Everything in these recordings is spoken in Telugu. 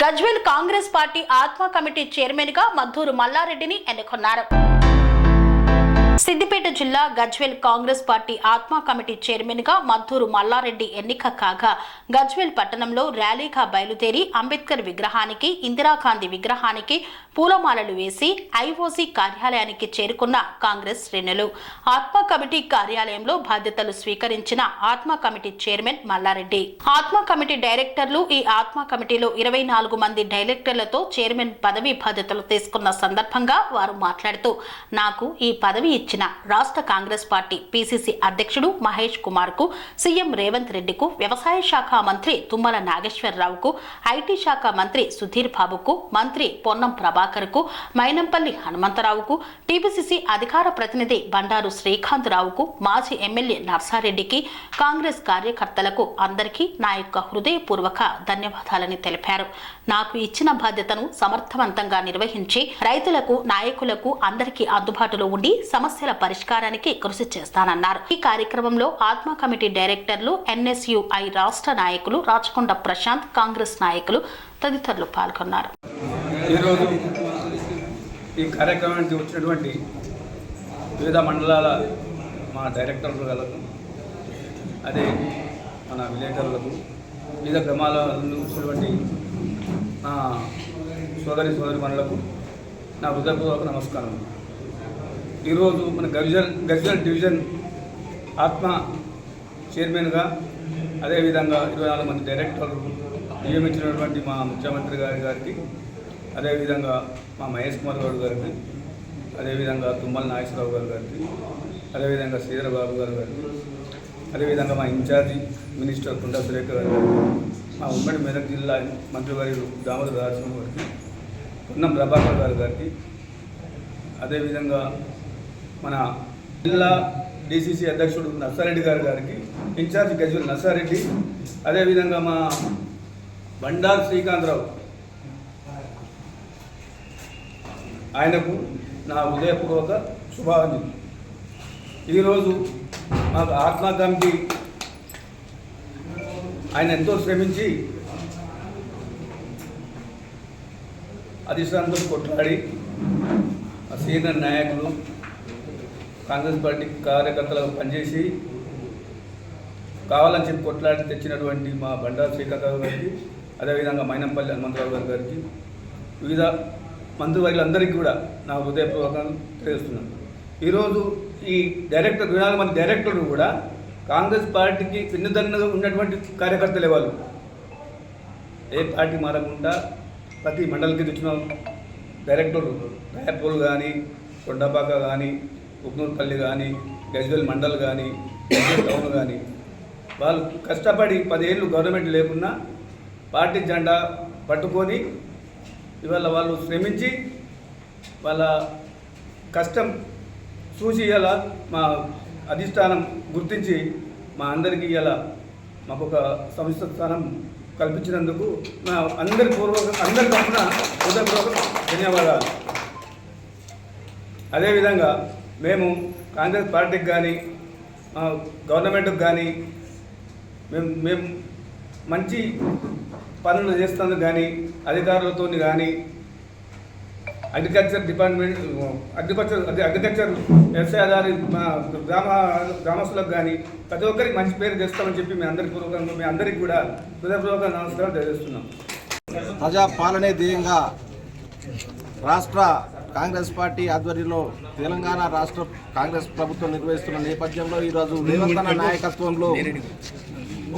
Gajwel Congress party ATMA committee చైర్మన్గా మద్దూరు మల్లారెడ్డిని ఎన్నుకున్నారు. సిద్దిపేట జిల్లా Gajwel Congress party ATMA committee చైర్మన్గా మద్దూరు మల్లారెడ్డి ఎన్నిక కాగా గజ్వేల్ పట్టణంలో ర్యాలీగా బయలుదేరి అంబేద్కర్ విగ్రహానికి ఇందిరాగాంధీ విగ్రహానికి పూలమాలలు వేసి ఐఓసీ కార్యాలయానికి చేరుకున్న కాంగ్రెస్ శ్రేణులు. ఆత్మా కమిటీ కార్యాలయంలో బాధ్యతలు స్వీకరించిన ఆత్మా కమిటీ చైర్మన్ మల్లారెడ్డి. ఆత్మా కమిటీ డైరెక్టర్లు ఈ ఆత్మా కమిటీలో ఇరవై నాలుగు మంది డైరెక్టర్లతో చైర్మన్ పదవి బాధ్యతలు తీసుకున్న సందర్భంగా వారు మాట్లాడుతూ నాకు ఈ పదవి ఇచ్చిన రాష్ట్ర కాంగ్రెస్ పార్టీ పిసిసి అధ్యక్షుడు మహేష్ కుమార్కు సీఎం రేవంత్ రెడ్డికు వ్యవసాయ శాఖ మంత్రి తుమ్మల నాగేశ్వరరావుకు ఐటీ శాఖ మంత్రి సుధీర్ బాబుకు మంత్రి పొన్నం ప్రభాకర్కు మైనంపల్లి హనుమంతరావుకు టీపీసీసీ అధికార ప్రతినిధి బండారు శ్రీకాంతరావుకు మాజీ ఎమ్మెల్యే నర్సారెడ్డికి కాంగ్రెస్ కార్యకర్తలకు అందరికీ నా యొక్క హృదయపూర్వక ధన్యవాదాలని తెలిపారు. నాకు ఇచ్చిన బాధ్యతను సమర్థవంతంగా నిర్వహించి రైతులకు నాయకులకు అందరికీ అందుబాటులో ఉండి సమస్య సమస్యల పరిష్కారానికి కృషి చేస్తానన్నారు. ఈ కార్యక్రమంలో ఆత్మ కమిటీ డైరెక్టర్లు ఎన్ఎస్యుఐ రాష్ట్ర నాయకులు రాచకొండ ప్రశాంత్ కాంగ్రెస్ నాయకులు తదితరులు పాల్గొన్నారు. ఈరోజు ఈ కార్యక్రమానికి వచ్చినటువంటి వివిధ మండలాల మా డైరెక్టర్లకు అదే మన విలేకరులకు వివిధ గ్రామాల నుండి వచ్చినటువంటి నా సోదరి సోదరి మనులకు నా హృదయపూర్వక నమస్కారం ఈరోజు మన గవిజన్ గజ్వల్ డివిజన్ ఆత్మ చైర్మన్గా అదేవిధంగా ఇరవై నాలుగు మంది డైరెక్టర్లు నియమించినటువంటి మా ముఖ్యమంత్రి గారి గారికి అదేవిధంగా మా మహేష్ కుమార్ గౌడ్ గారికి అదేవిధంగా తుమ్మల నాగేశ్వరరావు గారు గారికి అదేవిధంగా శ్రీధర్ బాబు గారు గారికి అదేవిధంగా మా ఇన్ఛార్జి మినిస్టర్ కుండ సురేఖ గారు గారికి మా ఉమ్మడి మెదక్ జిల్లా మంత్రివర్యులు దామోదర దాసం గారికి పున్నం ప్రభాకర్ గారు గారికి అదేవిధంగా మన జిల్లా డిసిసి అధ్యక్షుడు నర్సారెడ్డి గారు గారికి ఇన్ఛార్జ్ గజ్వల్ నర్సారెడ్డి అదేవిధంగా మా బండారు శ్రీకాంతరావు. ఆయనకు నా ఉదయపూర్వక శుభాకాంక్షలు. ఈరోజు మాకు ఆత్మ కమిటీ ఆయన ఎంతో శ్రమించి అధిష్టానంతో కొట్లాడి సీనియర్ నాయకులు కాంగ్రెస్ పార్టీ కార్యకర్తలకు పనిచేసి కావాలని చెప్పి కొట్లాడి తెచ్చినటువంటి మా బండారు శ్రీకాంతరావు గారికి అదేవిధంగా మైనంపల్లి హనుమంతరావు గారి గారికి వివిధ మంత్రివర్యులందరికీ కూడా నా హృదయపూర్వకంగా తెలియజేస్తున్నాను. ఈరోజు ఈ డైరెక్టర్ ఇరవై మంది డైరెక్టర్లు కూడా కాంగ్రెస్ పార్టీకి పిన్నదన్నుగా ఉన్నటువంటి కార్యకర్తలే వాళ్ళు ఏ పార్టీ మారకుండా ప్రతి మండలికి తెచ్చిన డైరెక్టర్లు రాయపూల్ కానీ కొండపాక కానీ ఉగ్నూర్పల్లి కానీ గజ్వెల్ మండల్ కానీ గజ్వెల్ టౌన్ కానీ వాళ్ళు కష్టపడి పదేళ్ళు గవర్నమెంట్ లేకున్నా పార్టీ జెండా పట్టుకొని ఇవాళ వాళ్ళు శ్రమించి వాళ్ళ కష్టం చూసి ఇలా మా అధిష్టానం గుర్తించి మా అందరికీ ఇలా మాకు ఒక సంస్థ స్థానం కల్పించినందుకు నా అందరి పూర్వక అందరి తరఫున హృదయపూర్వక ధన్యవాదాలు. అదేవిధంగా మేము కాంగ్రెస్ పార్టీకి కానీ గవర్నమెంట్కి కానీ మేము మేము మంచి పనులు చేస్తాను కానీ అధికారులతో కానీ అగ్రికల్చర్ డిపార్ట్మెంట్ అగ్రికల్చర్ అదే అగ్రికల్చర్ వ్యవసాయదారి మా గ్రామ గ్రామస్తులకు కానీ ప్రతి ఒక్కరికి మంచి పేరు తెస్తామని చెప్పి మీ అందరి పూర్వకంగా మీ అందరికీ కూడా హృదయపూర్వక నమస్కారం తెలియజేస్తున్నాం. ప్రజా పాలనే ధ్యేయంగా రాష్ట్ర కాంగ్రెస్ పార్టీ ఆధ్వర్యంలో తెలంగాణ రాష్ట్ర కాంగ్రెస్ ప్రభుత్వం నిర్వహిస్తున్న నేపథ్యంలో ఈరోజు రేవంత్ నాయకత్వంలో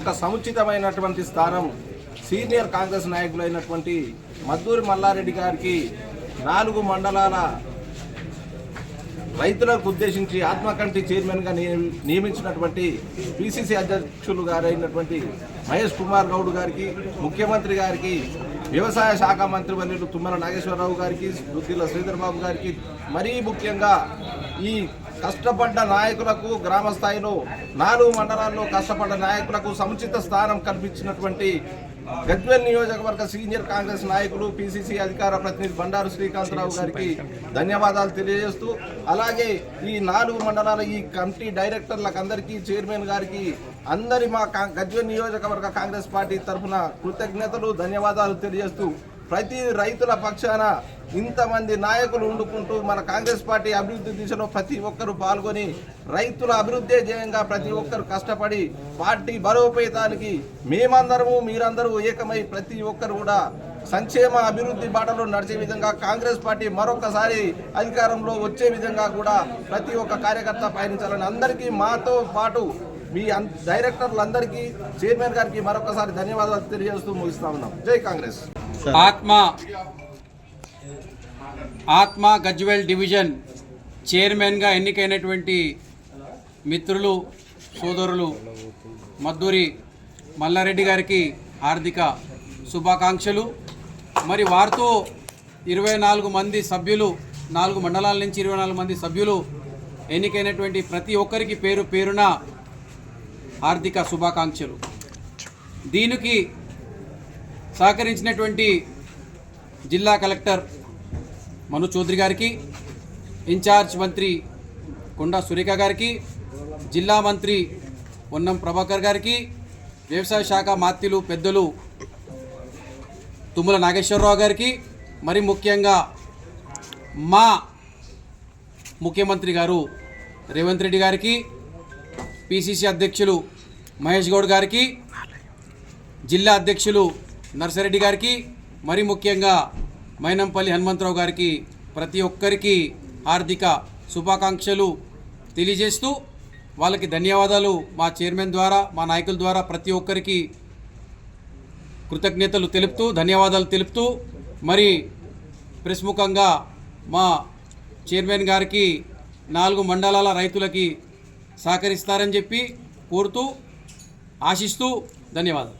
ఒక సముచితమైనటువంటి స్థానం సీనియర్ కాంగ్రెస్ నాయకులైనటువంటి మద్దూరి మల్లారెడ్డి గారికి నాలుగు మండలాల రైతులకు ఉద్దేశించి ఆత్మకంటి చైర్మన్గా నియ- నియమించినటువంటి పిసిసి అధ్యక్షులు గారైనటువంటి మహేష్ కుమార్ గౌడ్ గారికి ముఖ్యమంత్రి గారికి వ్యవసాయ శాఖ మంత్రి వర్యులు తుమ్మల నాగేశ్వరరావు గారికి బుద్ధిల శ్రీధర్ బాబు గారికి మరీ ముఖ్యంగా ఈ కష్టపడ్డ నాయకులకు గ్రామ స్థాయిలో నాలుగు మండలాల్లో కష్టపడ్డ నాయకులకు సముచిత స్థానం కల్పించినటువంటి గజ్వేల్ నియోజకవర్గ సీనియర్ కాంగ్రెస్ నాయకులు పిసిసి అధికార ప్రతినిధి బండారు శ్రీకాంతరావు గారికి ధన్యవాదాలు తెలియజేస్తూ అలాగే ఈ నాలుగు మండలాల ఈ కమిటీ డైరెక్టర్లకు అందరికీ చైర్మన్ గారికి అందరి మా కా- గజ్వేల్ నియోజకవర్గ కాంగ్రెస్ పార్టీ తరఫున కృతజ్ఞతలు ధన్యవాదాలు తెలియజేస్తూ ప్రతి రైతుల పక్షాన ఇంతమంది నాయకులు ఉండుకుంటూ మన కాంగ్రెస్ పార్టీ అభివృద్ధి దిశలో ప్రతి ఒక్కరు పాల్గొని రైతుల అభివృద్ధి ధ్యేయంగా ప్రతి ఒక్కరు కష్టపడి పార్టీ బలోపేతానికి మేమందరము మీరందరూ ఏకమై ప్రతి ఒక్కరు కూడా సంక్షేమ అభివృద్ధి బాటలో నడిచే విధంగా కాంగ్రెస్ పార్టీ మరొకసారి అధికారంలో వచ్చే విధంగా కూడా ప్రతి ఒక్క కార్యకర్త పయనించాలని అందరికీ మాతో పాటు మీ డైరెక్టర్లందరికీ చైర్మన్ గారికి మరొకసారి ధన్యవాదాలు తెలియజేస్తూ ముగిస్తా ఉన్నాం. జై కాంగ్రెస్. ఆత్మ ఆత్మ గజ్వెల్ డివిజన్ చైర్మన్గా ఎన్నికైనటువంటి మిత్రులు సోదరులు మద్దూరి మల్లారెడ్డి గారికి హార్దిక శుభాకాంక్షలు. మరి వారితో ఇరవై నాలుగు మంది సభ్యులు నాలుగు మండలాల నుంచి ఇరవై నాలుగు మంది సభ్యులు ఎన్నికైనటువంటి ప్రతి ఒక్కరికి పేరు పేరున హార్దిక శుభాకాంక్షలు. దీనికి సహకరించినటువంటి జిల్లా కలెక్టర్ మను చౌదరి గారికి ఇన్ఛార్జ్ మంత్రి కొండా సురేఖ గారికి జిల్లా మంత్రి పొన్నం ప్రభాకర్ గారికి వ్యవసాయ శాఖ మాత్యులు పెద్దలు తుమ్మల నాగేశ్వరరావు గారికి మరి ముఖ్యంగా మా ముఖ్యమంత్రి గారు రేవంత్ రెడ్డి గారికి పిసిసి అధ్యక్షులు మహేష్ గౌడ్ గారికి జిల్లా అధ్యక్షులు నర్సరెడ్డి గారికి మరి ముఖ్యంగా మైనంపల్లి హనుమంతరావు గారికి ప్రతి ఒక్కరికి హార్దిక శుభాకాంక్షలు తెలియజేస్తూ వాళ్ళకి ధన్యవాదాలు మా చైర్మన్ ద్వారా మా నాయకుల ద్వారా ప్రతి ఒక్కరికి కృతజ్ఞతలు తెలుపుతూ ధన్యవాదాలు తెలుపుతూ మరి ప్రెస్ముఖంగా మా చైర్మన్ గారికి నాలుగు మండలాల రైతులకి సహకరిస్తారని చెప్పి కోరుతూ ఆశిస్తూ ధన్యవాదాలు.